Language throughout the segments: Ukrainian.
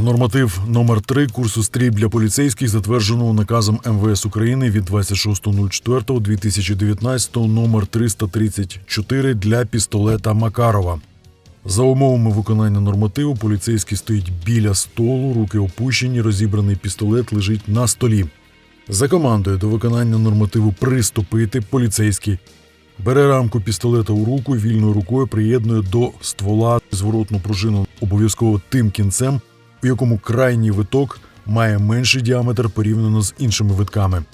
Норматив номер 3 курсу стрільб для поліцейських затвердженого наказом МВС України від 26.04.2019 номер 334 для пістолета Макарова. За умовами виконання нормативу, поліцейський стоїть біля столу, руки опущені, розібраний пістолет лежить на столі. За командою до виконання нормативу приступити поліцейський бере рамку пістолета у руку, вільною рукою приєднує до ствола зворотну пружину обов'язково тим кінцем, у якому крайній виток має менший діаметр порівняно з іншими витками.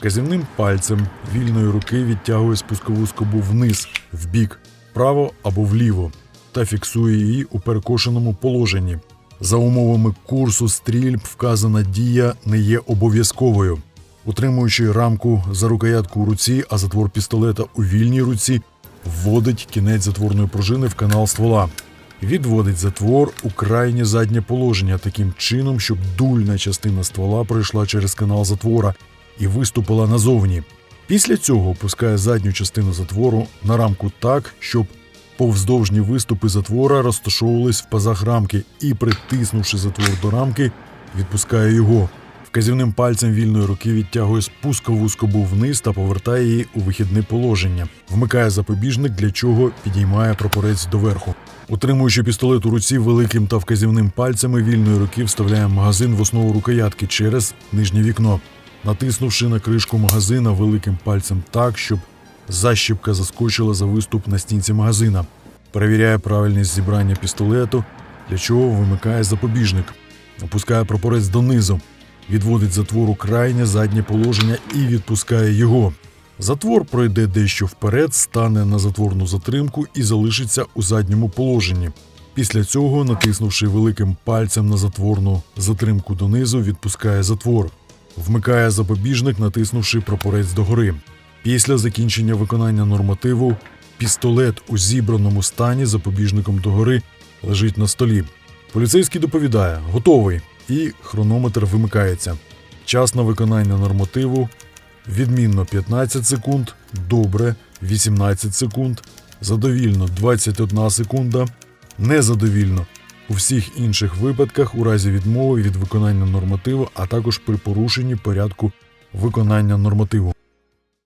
Казівним пальцем вільної руки відтягує спускову скобу вниз, вбік, вправо або вліво та фіксує її у перекошеному положенні. За умовами курсу стрільб вказана дія не є обов'язковою. Утримуючи рамку за рукоятку у руці, а затвор пістолета у вільній руці, вводить кінець затворної пружини в канал ствола. Відводить затвор у крайнє заднє положення таким чином, щоб дульна частина ствола пройшла через канал затвора і виступила назовні. Після цього опускає задню частину затвору на рамку так, щоб повздовжні виступи затвора розташовувались в пазах рамки і, притиснувши затвор до рамки, відпускає його. Вказівним пальцем вільної руки відтягує спускову скобу вниз та повертає її у вихідне положення. Вмикає запобіжник, для чого підіймає прапорець доверху. Утримуючи пістолет у руці великим та вказівним пальцями вільної руки вставляє магазин в основу рукоятки через нижнє вікно, натиснувши на кришку магазина великим пальцем так, щоб защіпка заскочила за виступ на стінці магазина. Перевіряє правильність зібрання пістолету, для чого вимикає запобіжник, опускає прапорець донизу, відводить затвор у крайнє заднє положення і відпускає його. Затвор пройде дещо вперед, стане на затворну затримку і залишиться у задньому положенні. Після цього, натиснувши великим пальцем на затворну затримку донизу, відпускає затвор, вмикає запобіжник, натиснувши прапорець догори. Після закінчення виконання нормативу пістолет у зібраному стані запобіжником догори лежить на столі. Поліцейський доповідає: готовий, і хронометр вимикається. Час на виконання нормативу відмінно 15 секунд, добре 18 секунд, задовільно 21 секунда, незадовільно у всіх інших випадках у разі відмови від виконання нормативу, а також при порушенні порядку виконання нормативу.